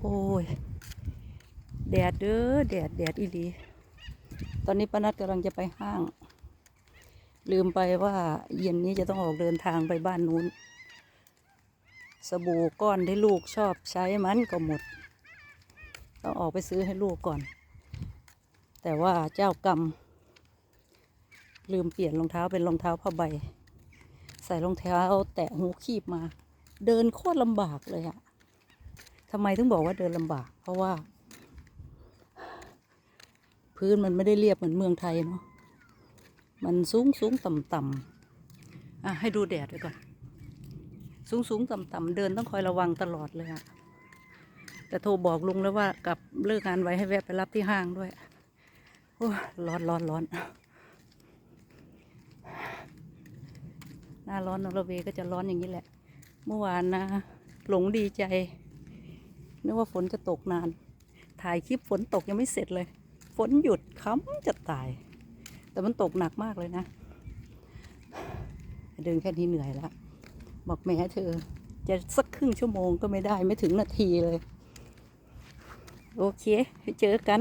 โอ้ย แดดเด้อแดดแดดอีหลี ตอนนี้ป้านัดกำลังจะไปห้าง ลืมไปว่าเย็นนี้จะต้องออกเดินทางไปบ้านนู้น สบู่ก้อนที่ลูกชอบใช้มันก็หมด ต้องออกไปซื้อให้ลูกก่อน แต่ว่าเจ้ากรรม ลืมเปลี่ยนรองเท้าเป็นรองเท้าผ้าใบ ใส่รองเท้าแตะหูคีบมา เดินโคตรลำบากเลยอะทำไมถึงบอกว่าเดินลำบาก เพราะว่า พื้นมันไม่ได้เรียบเหมือนเมืองไทยเนาะมันสูงสูงต่ำต่ำอะให้ดูแดดไว้ก่อน สูงสูงต่ำต่ำเดินต้องคอยระวังตลอดเลยอะแต่โทรบอกลุงแล้วว่ากลับเลิกงานไว้ให้แวะไปรับที่ห้างด้วยโอ้ร้อนร้อนร้อนหน้าร้อนนอร์เวย์ก็จะร้อนอย่างนี้แหละ เมื่อวานนะ หลงดีใจนึกว่าฝนจะตกนาน ถ่ายคลิปฝนตกยังไม่เสร็จเลย ฝนหยุดค้ำจะตาย แต่มันตกหนักมากเลยนะ เดินแค่นี้เหนื่อยแล้ว บอกแม่เธอ จะสักครึ่งชั่วโมงก็ไม่ได้ไม่ถึงนาทีเลย โอเค ไปเจอกัน